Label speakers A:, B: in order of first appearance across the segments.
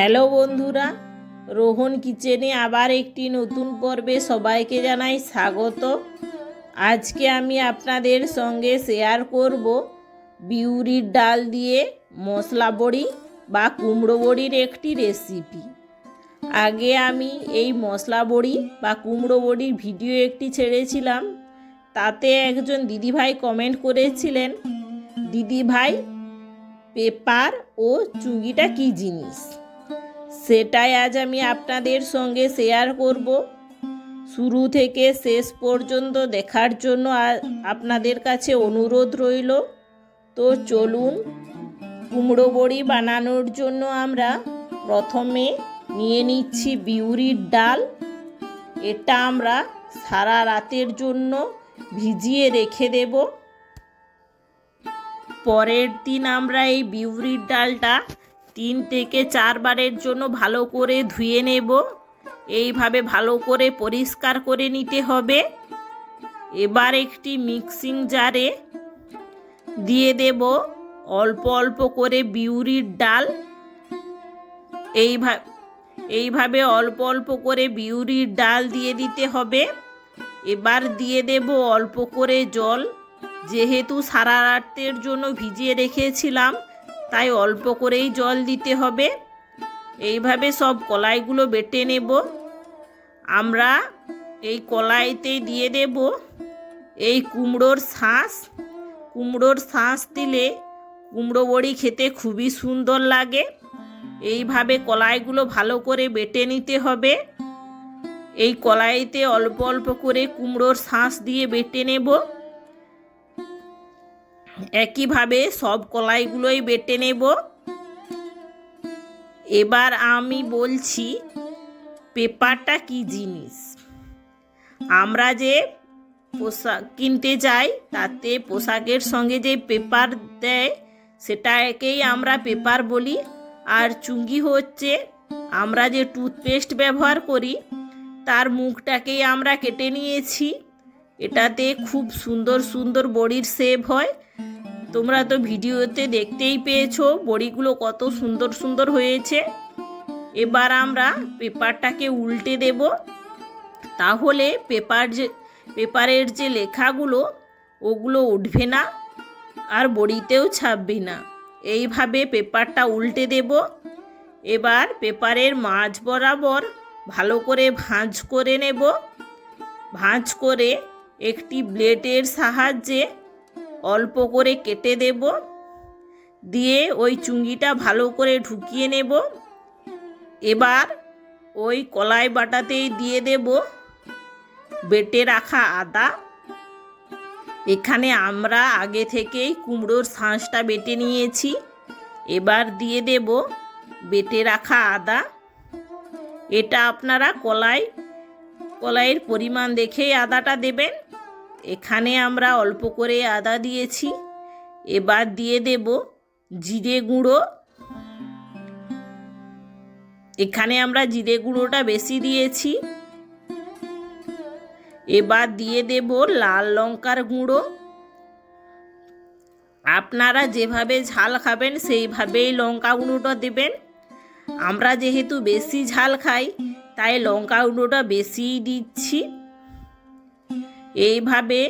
A: Hello বন্ধুরা, রোহন কিচেনে আবার একটি নতুন পর্বে সবাইকে জানাই স্বাগত। আজকে আমি আপনাদের সঙ্গে শেয়ার করব বিউরির ডাল দিয়ে মশলা বড়ি বা কুমড়ো বড়ির একটি রেসিপি আগে আমি এই মশলা বড়ি বা কুমড়ো বড়ির ভিডিও একটি ছেড়েছিলাম, তাতে একজন দিদিভাই কমেন্ট করেছিলেন, দিদিভাই, পেপার ও চুঙ্গিটা কী জিনিস? সেটাই আজ আমি আপনাদের সঙ্গে শেয়ার করব। শুরু থেকে শেষ পর্যন্ত দেখার জন্য আপনাদের কাছে অনুরোধ রইল। তো চলুন, কুমড়ো বড়ি বানানোর জন্য আমরা প্রথমে নিয়ে নিচ্ছি বিউরির ডাল। এটা আমরা সারা রাতের জন্য ভিজিয়ে রেখে দেবো। পরের দিন আমরা এই বিউরির ডালটা তিন থেকে চারবারের জন্য ভালো করে ধুয়ে নেব। এইভাবে ভালো করে পরিষ্কার করে নিতে হবে। এবার একটি মিক্সিং জারে দিয়ে দেব অল্প অল্প করে বিউরির ডাল। এইভাবে এইভাবে অল্প অল্প করে বিউরির ডাল দিয়ে দিতে হবে। এবার দিয়ে দেব অল্প করে জল। যেহেতু সারা রাতের জন্য ভিজিয়ে রেখেছিলাম তাই অল্প করেই জল দিতে হবে। এইভাবে সব কলাইগুলো বেটে নেব। আমরা এই কলাইতে দিয়ে দেব। এই কুমড়োর শাঁস। কুমড়োর শাঁস দিলে কুমড়ো বড়ি খেতে খুবই সুন্দর লাগে। এইভাবে কলাইগুলো ভালো করে বেটে নিতে হবে। এই কলাইতে অল্প অল্প করে কুমড়োর শাঁস দিয়ে বেটে নেব। একইভাবে সব কলাইগুলোই বেটে নেব। এবার আমি বলছি, পেপারটা কি জিনিস? আমরা যে পোশাক কিনতে যাই, তাতে পোশাকের সঙ্গে যে পেপার দেয় সেটাকেই আমরা পেপার বলি। আর চুঙ্গি হচ্ছে, আমরা যে টুথপেস্ট ব্যবহার করি, তার মুখটাকেই আমরা কেটে নিয়েছি। এটাতে খুব সুন্দর সুন্দর বড়ির শেপ হয়। তোমরা তো ভিডিওতে দেখতেই পেয়েছ বড়িগুলো কত সুন্দর সুন্দর হয়েছে। এবার আমরা পেপারটাকে উল্টে দেব। তাহলে পেপার যে, পেপারের যে লেখাগুলো, ওগুলো উঠবে না আর বড়িতেও ছাপবে না। এইভাবে পেপারটা উল্টে দেব। এবার পেপারের মাঝ বরাবর ভালো করে ভাঁজ করে নেব। ভাঁজ করে একটি ব্লেডের সাহায্যে অল্প করে কেটে দেব। দিয়ে ওই চুঙ্গিটা ভালো করে ঢুকিয়ে নেব। এবার ওই কলাই বাটাতেই দিয়ে দেব। বেটে রাখা আদা। এখানে আমরা আগে থেকেই কুমড়োর শাঁসটা বেটে নিয়েছি। এবার দিয়ে দেব বেটে রাখা আদা। এটা আপনারা কলাই, কলাইয়ের পরিমাণ দেখেই আদাটা দেবেন। এখানে আমরা অল্প করে আদা দিয়েছি। এবার দিয়ে দেব জিরে গুঁড়ো। এখানে আমরা জিরে গুঁড়োটা বেশি দিয়েছি। এবার দিয়ে দেব লাল লঙ্কার গুঁড়ো। আপনারা যেভাবে ঝাল খাবেন, সেইভাবেই লঙ্কা গুঁড়োটা দেবেন। আমরা যেহেতু বেশি ঝাল খাই, তাই লঙ্কা গুঁড়োটা বেশিই দিচ্ছি। এইভাবে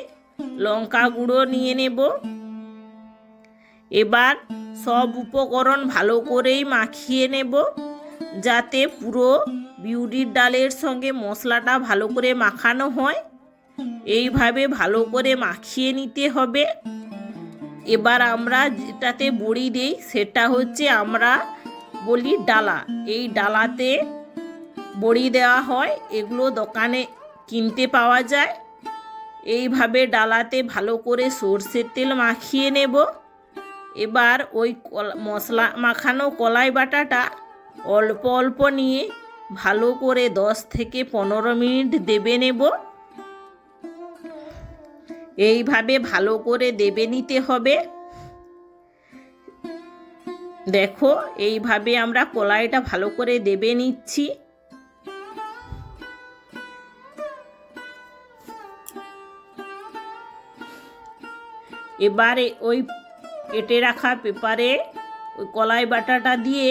A: লঙ্কা গুঁড়ো নিয়ে নেব। এবার সব উপকরণ ভালো করেই মাখিয়ে নেব, যাতে পুরো বিউরির ডালের সঙ্গে মশলাটা ভালো করে মাখানো হয়। এইভাবে ভালো করে মাখিয়ে নিতে হবে। এবার আমরা যেটাতে বড়ি দিই, সেটা হচ্ছে আমরা বলি ডালা। এই ডালাতে বড়ি দেওয়া হয়, এগুলো দোকানে কিনতে পাওয়া যায়। এইভাবে ডালাতে ভালো করে সর্ষের তেল মাখিয়ে নেব। এবার ওই মশলা মাখানো কলাই বাটাটা অল্প অল্প নিয়ে ভালো করে দশ থেকে পনেরো মিনিট দেবে নেব। এইভাবে ভালো করে দেবে নিতে হবে। দেখো, এইভাবে আমরা কলাইটা ভালো করে দেবে নিচ্ছি। এবারে ওই কেটে রাখা পেপারে ওই কলাই বাটাটা দিয়ে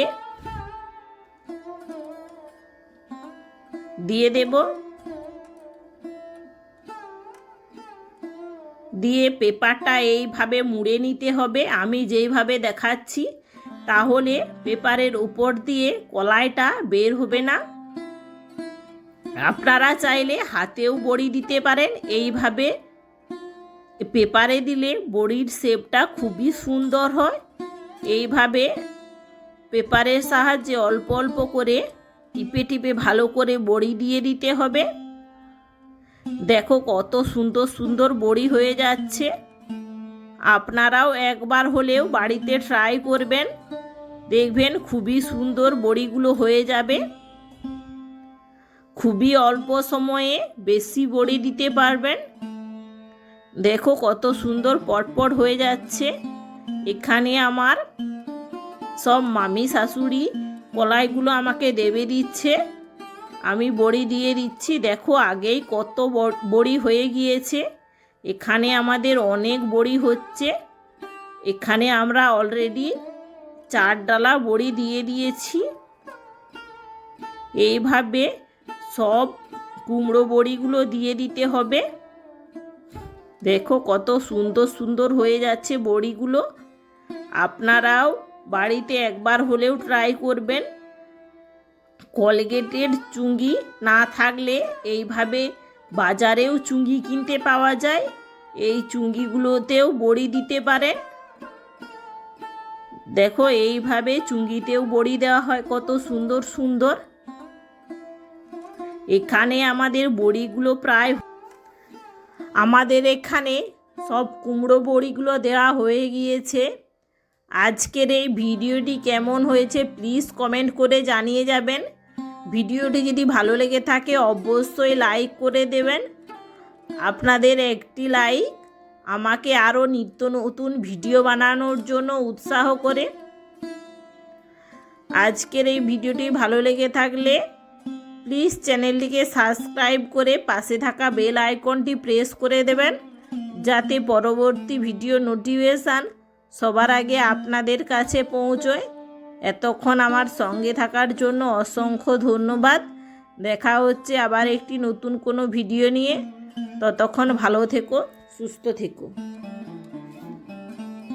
A: দিয়ে দেব। দিয়ে পেপারটা এইভাবে মুড়ে নিতে হবে। আমি যেইভাবে দেখাচ্ছি, তাহলে পেপারের উপর দিয়ে কলাইটা বের হবে না। আপনারা চাইলে হাতেও বড়ি দিতে পারেন। এইভাবে পেপারে দিলে বড়ির শেপটা খুবই সুন্দর হয়। এইভাবে পেপারের সাহায্যে অল্প অল্প করে টিপে টিপে ভালো করে বড়ি দিয়ে দিতে হবে। দেখো কত সুন্দর সুন্দর বড়ি হয়ে যাচ্ছে। আপনারাও একবার হলেও বাড়িতে ট্রাই করবেন। দেখবেন খুবই সুন্দর বড়িগুলো হয়ে যাবে। খুবই অল্প সময়ে বেশি বড়ি দিতে পারবেন। দেখো কত সুন্দর পটপট হয়ে যাচ্ছে। এখানে আমার সব মামি শাশুড়ি কলাইগুলো আমাকে দেবে দিচ্ছে। আমি বড়ি দিয়ে দিচ্ছি। দেখো আগেই কত বড়ি হয়ে গিয়েছে। এখানে আমাদের অনেক বড়ি হচ্ছে। এখানে আমরা অলরেডি চার ডালা বড়ি দিয়ে দিয়েছি। এইভাবে সব কুমড়ো বড়িগুলো দিয়ে দিতে হবে। দেখো কত সুন্দর সুন্দর হয়ে যাচ্ছে বড়িগুলো। আপনারাও বাড়িতে একবার হলেও ট্রাই করবেন। কলগেটের চুঙ্গি না থাকলে এইভাবে বাজারেও চুঙ্গি কিনতে পাওয়া যায়। এই চুঙ্গিগুলোতেও বড়ি দিতে পারেন। দেখো এইভাবে চুঙ্গিতেও বড়ি দেওয়া হয়, কত সুন্দর সুন্দর। এখানে আমাদের বড়িগুলো প্রায় আমাদের এখানে সব কুমড়ো বড়িগুলো দেওয়া হয়ে গিয়েছে। আজকের এই ভিডিওটি কেমন হয়েছে প্লিজ কমেন্ট করে জানিয়ে যাবেন। ভিডিওটি যদি ভালো লেগে থাকে অবশ্যই লাইক করে দেবেন। আপনাদের একটি লাইক আমাকে আরও নিত্য নতুন ভিডিও বানানোর জন্য উৎসাহ করে। আজকের এই ভিডিওটি ভালো লেগে থাকলে প্লিজ চ্যানেলটিকে সাবস্ক্রাইব করে পাশে থাকা বেল আইকনটি প্রেস করে দেবেন, যাতে পরবর্তী ভিডিও নোটিফিকেশান সবার আগে আপনাদের কাছে পৌঁছয়। এতক্ষণ আমার সঙ্গে থাকার জন্য অসংখ্য ধন্যবাদ। দেখা হচ্ছে আবার একটি নতুন কোনো ভিডিও নিয়ে। ততক্ষণ ভালো থেকো, সুস্থ থেকো।